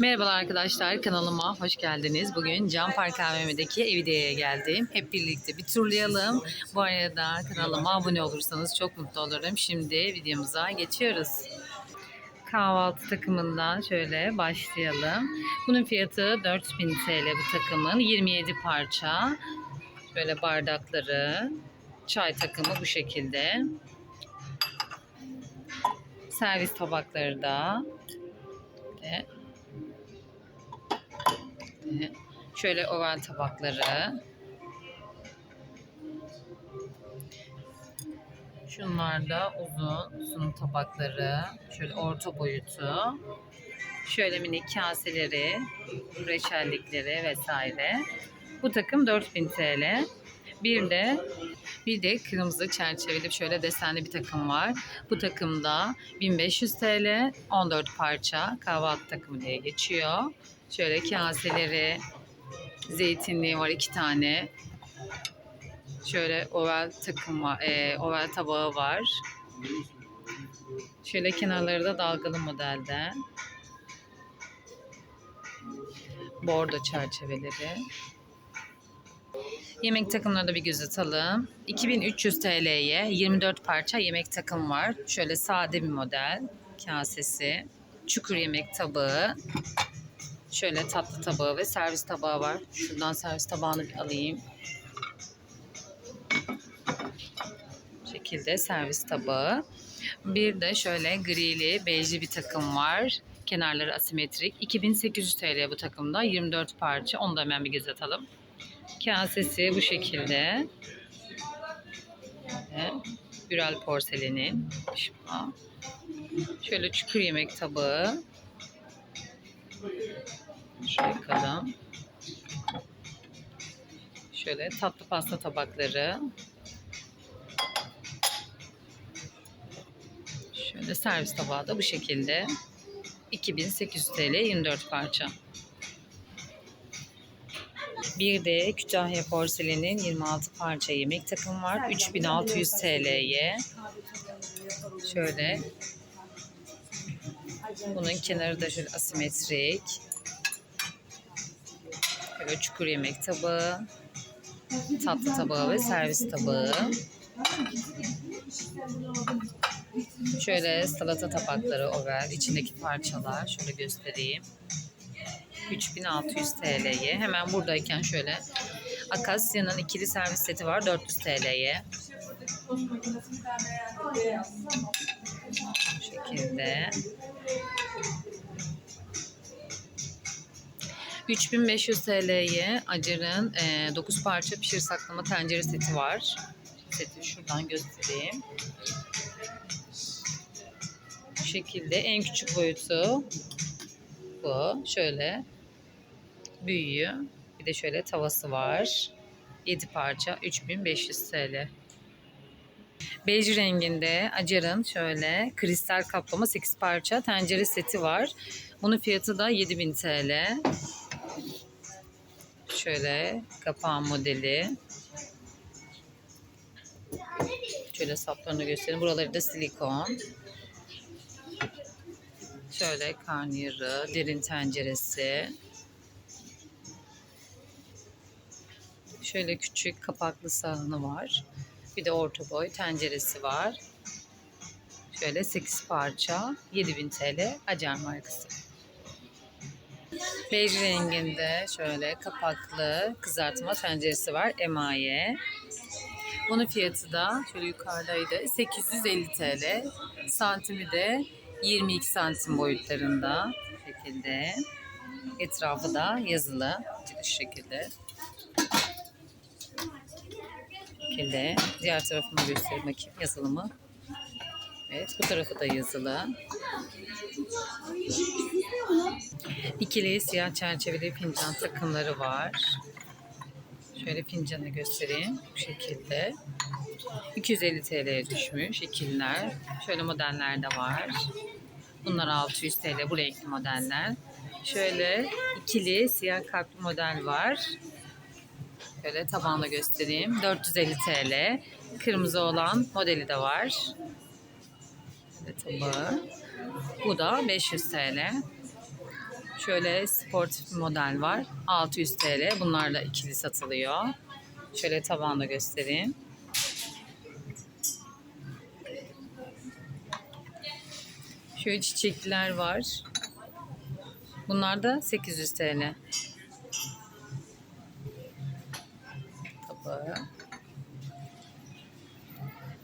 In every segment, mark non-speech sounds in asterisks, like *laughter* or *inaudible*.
Merhabalar arkadaşlar kanalıma hoş geldiniz. Bugün Can Park AVM'deki Evide'ye geldim. Hep birlikte bir turlayalım. Bu arada kanalıma abone olursanız çok mutlu olurum. Şimdi videomuza geçiyoruz. Kahvaltı takımından şöyle başlayalım. Bunun fiyatı 4000 TL bu takımın. 27 parça. Böyle bardakları. Çay takımı bu şekilde. Servis tabakları da. Ve şöyle oval tabakları. Şunlar da uzun sunum tabakları. Şöyle orta boyutu. Şöyle minik kaseleri, reçellikleri vesaire. Bu takım 4000 TL. Bir de bir de kırmızı çerçeveli şöyle desenli bir takım var. Bu takımda 1500 TL, 14 parça kahvaltı takımı diye geçiyor. Şöyle kaseleri, zeytinliği var iki tane. Şöyle oval takım var, e, oval tabağı var. Şöyle kenarları da dalgalı modelde. Bordo çerçeveleri. Yemek takımlarına da bir göz atalım. 2300 TL'ye 24 parça yemek takım var. Şöyle sade bir model. Kasesi. Çukur yemek tabağı. Şöyle tatlı tabağı ve servis tabağı var. Şuradan servis tabağını bir alayım. Bu şekilde servis tabağı. Bir de şöyle grili, bejli bir takım var. Kenarları asimetrik. 2800 TL bu takımda. 24 parça. Onu da hemen bir göz atalım. Kasesi bu şekilde. Ve Bürel porselenin. Şuna. Şöyle çukur yemek tabağı. Şöyle bakalım. Şöyle tatlı pasta tabakları. Şöyle servis tabağı da bu şekilde. 2800 TL 24 parça. Bir de Kütahya Porselen'in 26 parça yemek takım var. 3600 TL'ye. Şöyle. Bunun kenarı da şöyle asimetrik. Böyle çukur yemek tabağı. Tatlı tabağı ve servis tabağı. Şöyle salata tabakları oval. içindeki parçalar. Şöyle göstereyim. 3600 TL'ye. Hemen buradayken şöyle Akasya'nın ikili servis seti var 400 TL'ye. Bu şekilde. 3500 TL'ye Acar'ın e, 9 parça pişir saklama tencere seti var. Seti şuradan göstereyim. Bu şekilde en küçük boyutu bu. Şöyle büyüğü. Bir de şöyle tavası var. 7 parça 3500 TL. Bej renginde Acar'ın şöyle kristal kaplama 8 parça tencere seti var. Bunun fiyatı da 7000 TL. Şöyle kapağın modeli. Şöyle saplarını göstereyim. Buraları da silikon. Şöyle karnıyarı, derin tenceresi. Şöyle küçük kapaklı sahanı var. Bir de orta boy tenceresi var. Şöyle 8 parça 7000 TL Acar markası. Bej renginde şöyle kapaklı kızartma tenceresi var. Emaye. Bunun fiyatı da şöyle yukarıdaydı. 850 TL. Santimi de 22 santim boyutlarında. Bu şekilde. Etrafı da yazılı. Şu şekilde. Bu şekilde. Diğer tarafını göstereyim bakayım yazılı mı? Evet bu tarafı da yazılı. İkili siyah çerçeveli fincan takımları var. Şöyle fincanı göstereyim. Bu şekilde. 250 TL'ye düşmüş ikililer. Şöyle modeller de var. Bunlar 600 TL bu renkli modeller. Şöyle ikili siyah kalpli model var. Şöyle tabağını göstereyim. 450 TL. Kırmızı olan modeli de var. Tabağı. Bu da 500 TL. Şöyle sportif bir model var. 600 TL. Bunlar da ikili satılıyor. Şöyle tabağını göstereyim. Şöyle çiçekliler var. Bunlar da 800 TL. Tabağı.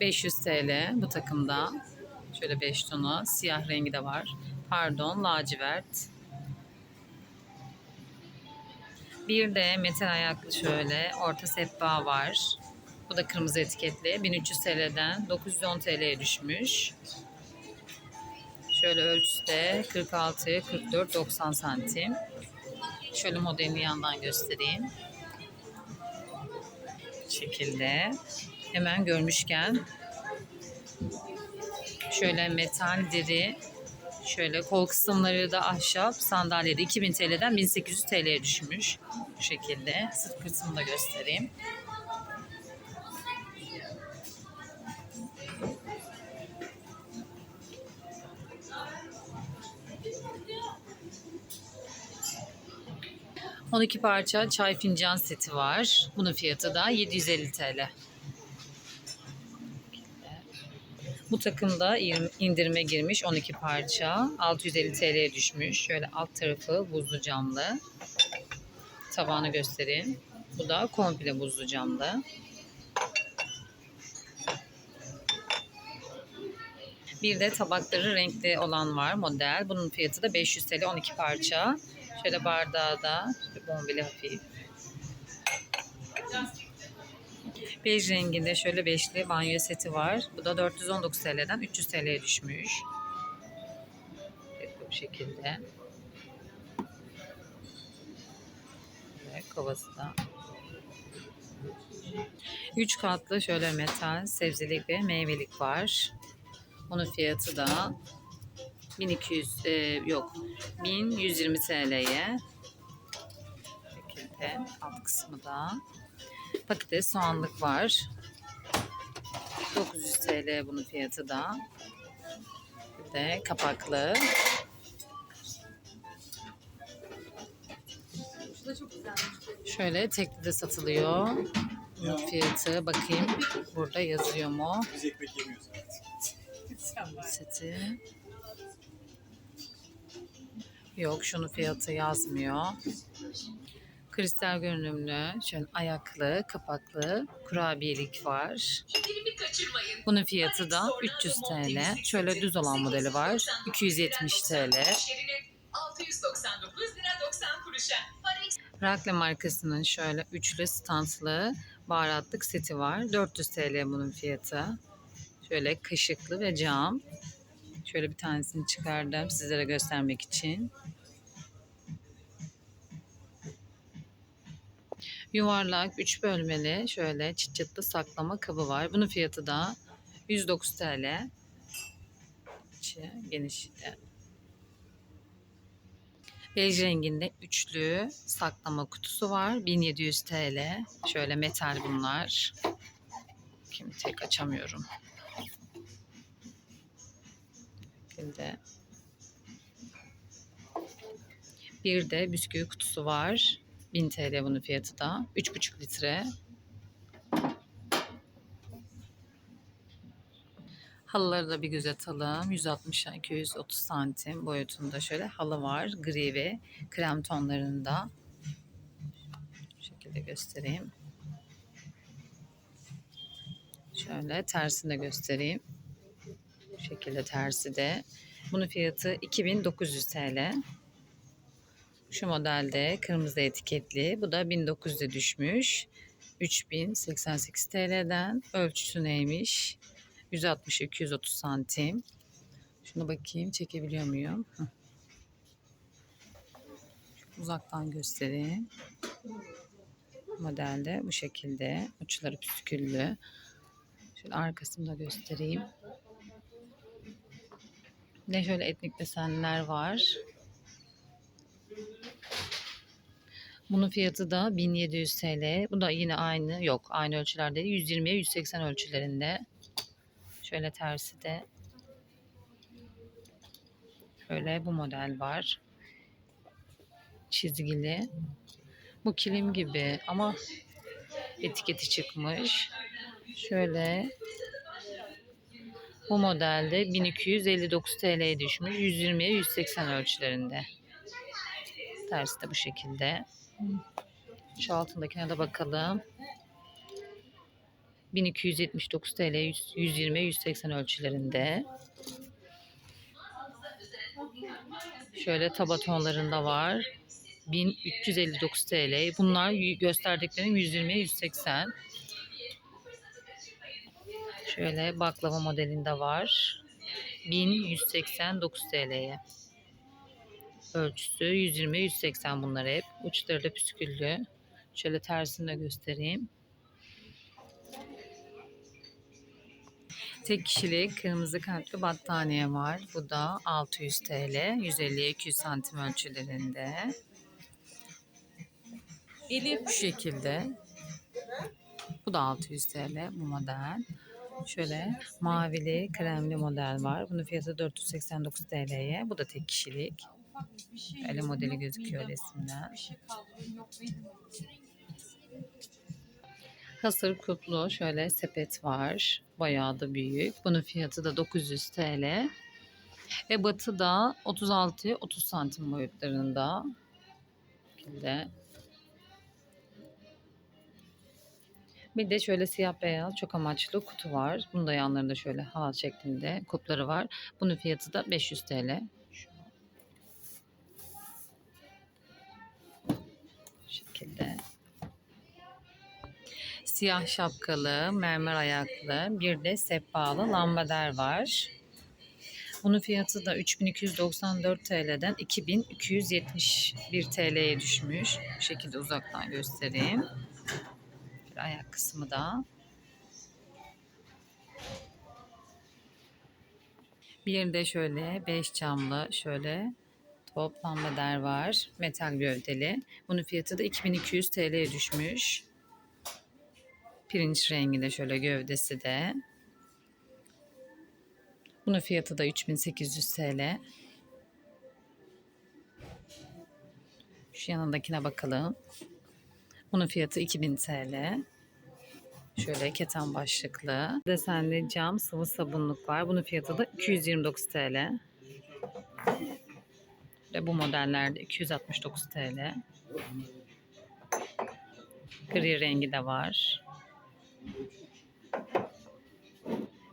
500 TL bu takımda. Şöyle 5 tonu. Siyah rengi de var. Pardon lacivert. Bir de metal ayaklı şöyle orta sehpa var. Bu da kırmızı etiketli. 1300 TL'den 910 TL'ye düşmüş. Şöyle ölçüsü de 46, 44, 90 santim. Şöyle modelini yandan göstereyim. Şekilde. Hemen görmüşken şöyle metal deri şöyle kol kısımları da ahşap sandalyede 2000 TL'den 1800 TL'ye düşmüş. Bu şekilde. Sırt kısmını da göstereyim. ...12 parça çay fincan seti var. Bunun fiyatı da 750 TL. Bu takımda indirime girmiş 12 parça. 650 TL'ye düşmüş. Şöyle alt tarafı buzlu camlı. Tavanı göstereyim. Bu da komple buzlu camlı. Bir de tabakları renkli olan var model. Bunun fiyatı da 500 TL 12 parça. Şöyle bardağı da bombeli hafif. Bej renginde şöyle beşli banyo seti var. Bu da 419 TL'den 300 TL'ye düşmüş. Bu şekilde. Ve kovası da. 3 katlı şöyle metal sebzelik ve meyvelik var. Bunun fiyatı da 1200 e, yok 1120 TL'ye. şekilde alt kısmı da patates soğanlık var. 900 TL bunun fiyatı da. Bir de kapaklı. Şöyle tekli de satılıyor. Bunun fiyatı bakayım burada yazıyor mu? Biz ekmek yemiyoruz artık. *laughs* Seti. Yok şunun fiyatı yazmıyor. Kristal görünümlü, şöyle ayaklı, kapaklı kurabiyelik var. Bunun fiyatı da 300 TL. Şöyle düz olan modeli var. 270 TL. 699 lira 90 kuruşa. Rakle markasının şöyle üçlü standlı baharatlık seti var. 400 TL bunun fiyatı. Şöyle kaşıklı ve cam. Şöyle bir tanesini çıkardım sizlere göstermek için. Yuvarlak 3 bölmeli şöyle çıt çıtlı saklama kabı var. Bunun fiyatı da 109 TL. İçi geniş. Bej renginde üçlü saklama kutusu var. 1700 TL. Şöyle metal bunlar. Kim tek açamıyorum. Şekilde. Bir de bisküvi kutusu var. 1000 TL bunun fiyatı da. 3,5 litre. Halıları da bir göz atalım. 160 230 santim boyutunda şöyle halı var. Gri ve krem tonlarında. Bu şekilde göstereyim. Şöyle tersini de göstereyim. Bu şekilde tersi de. Bunun fiyatı 2900 TL. Şu modelde kırmızı etiketli. Bu da 1900'e düşmüş. 3088 TL'den. Ölçüsü neymiş? 160-230 santim. Şuna bakayım çekebiliyor muyum? Uzaktan göstereyim. Modelde bu şekilde. Uçları püsküllü. Şöyle arkasını da göstereyim. Ne şöyle etnik desenler var. Bunun fiyatı da 1700 TL. Bu da yine aynı yok aynı ölçülerde 120'ye 180 ölçülerinde. Şöyle tersi de şöyle bu model var. çizgili. Bu kilim gibi ama etiketi çıkmış. Şöyle bu modelde 1259 TL'ye düşmüş. 120'ye 180 ölçülerinde. Tersi de bu şekilde. Şu altındakine de bakalım. 1279 TL 120'ye 180 ölçülerinde. Şöyle taba tonlarında var. 1359 TL. Bunlar gösterdiklerim 120'ye 180. Şöyle baklava modelinde var. 1189 TL'ye. Ölçüsü 120 180 bunlar hep. Uçları da püsküllü. Şöyle tersini de göstereyim. Tek kişilik kırmızı kalpli battaniye var. Bu da 600 TL. 150'ye 200 santim ölçülerinde. Elif. Bu şekilde. Bu da 600 TL bu model. Şöyle mavili kremli model var. Bunun fiyatı 489 TL'ye. Bu da tek kişilik. Şey modeli yok gözüküyor resimden. şey. Hasır kutlu şöyle sepet var. Bayağı da büyük. Bunun fiyatı da 900 TL. Ve batı da 36 30 santim boyutlarında. Şekilde. Bir de şöyle siyah beyaz çok amaçlı kutu var. Bunun da yanlarında şöyle halat şeklinde kupları var. Bunun fiyatı da 500 TL. Şekilde. Siyah şapkalı, mermer ayaklı, bir de sehpalı lambader var. Bunun fiyatı da 3294 TL'den 2271 TL'ye düşmüş. Bu şekilde uzaktan göstereyim. Bir ayak kısmı da. Bir de şöyle 5 camlı şöyle top lambader var. Metal gövdeli. Bunun fiyatı da 2200 TL'ye düşmüş. Pirinç renginde şöyle gövdesi de. Bunun fiyatı da 3800 TL. Şu yanındakine bakalım. Bunun fiyatı 2000 TL. Şöyle keten başlıklı. Desenli cam sıvı sabunluk var. Bunun fiyatı da 229 TL. Ve bu modellerde 269 TL. Gri rengi de var.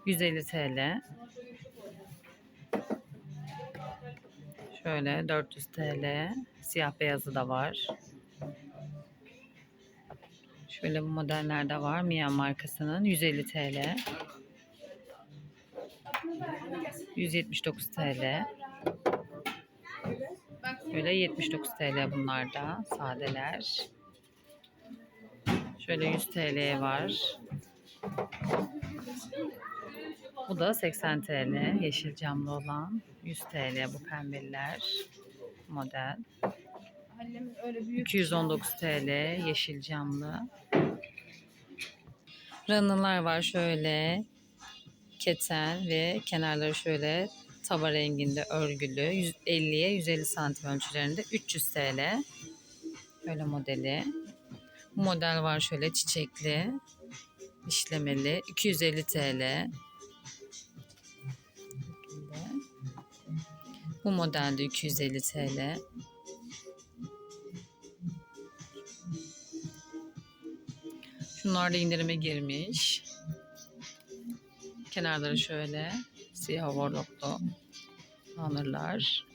150 TL. Şöyle 400 TL. Siyah beyazı da var. Şöyle bu modellerde var. Mia markasının 150 TL. 179 TL. Şöyle 79 TL bunlar da sadeler. Şöyle 100 TL var. Bu da 80 TL. Yeşil camlı olan 100 TL bu pembeliler model. Annem öyle büyük. 219 TL yeşil camlı. Ranılar var şöyle keten ve kenarları şöyle taba renginde örgülü 150'ye 150 santim ölçülerinde 300 TL. Böyle modeli. Bu model var şöyle çiçekli işlemeli 250 TL. Bu modelde 250 TL. Şunlar da indirime girmiş. Kenarları şöyle siyah overlocklu alırlar.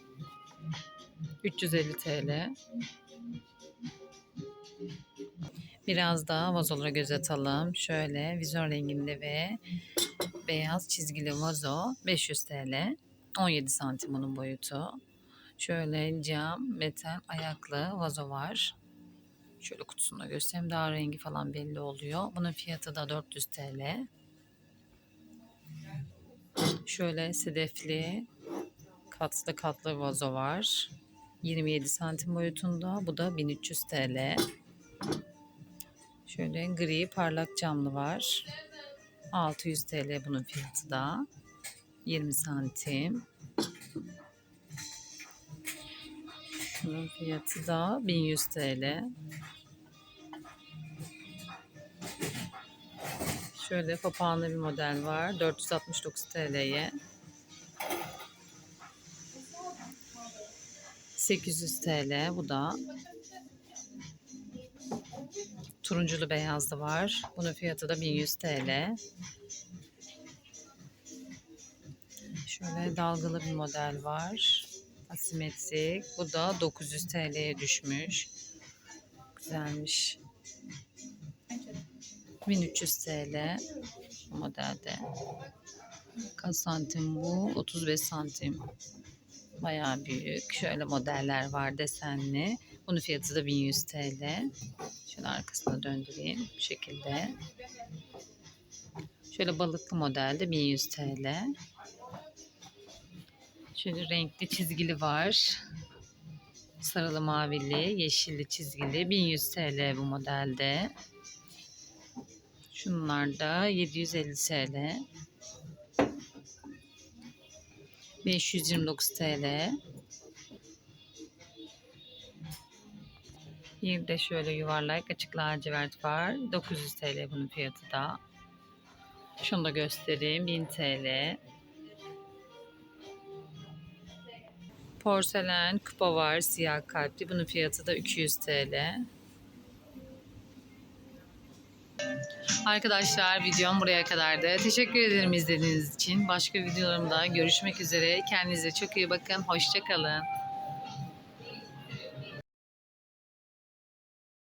350 TL. Biraz daha vazolara göz atalım. Şöyle vizyon renginde ve beyaz çizgili vazo 500 TL. 17 santim onun boyutu. Şöyle cam, metal ayaklı vazo var. Şöyle kutusunda göstereyim. Daha rengi falan belli oluyor. Bunun fiyatı da 400 TL. Şöyle sedefli katlı katlı vazo var. 27 santim boyutunda. Bu da 1300 TL. Şöyle gri parlak camlı var. 600 TL bunun fiyatı da. 20 santim. Şunun fiyatı da 1100 TL. Şöyle papağanlı bir model var. 469 TL'ye. 800 TL bu da. Turunculu beyazlı var. Bunun fiyatı da 1100 TL. Şöyle dalgalı bir model var. Asimetrik. Bu da 900 TL'ye düşmüş. Güzelmiş. 1300 TL bu modelde. Kaç santim bu? 35 santim. Bayağı büyük. Şöyle modeller var desenli. Bunun fiyatı da 1100 TL. Şöyle arkasına döndüreyim. Bu şekilde. Şöyle balıklı modelde 1100 TL. Şöyle renkli çizgili var. Sarılı mavili, yeşilli çizgili. 1100 TL bu modelde. Şunlar da 750 TL. 529 TL. Bir de şöyle yuvarlak açık lacivert var. 900 TL bunun fiyatı da. Şunu da göstereyim. 1000 TL. Porselen kupa var. Siyah kalpli. Bunun fiyatı da 200 TL. Arkadaşlar videom buraya kadardı. Teşekkür ederim izlediğiniz için. Başka videolarımda görüşmek üzere. Kendinize çok iyi bakın. Hoşçakalın.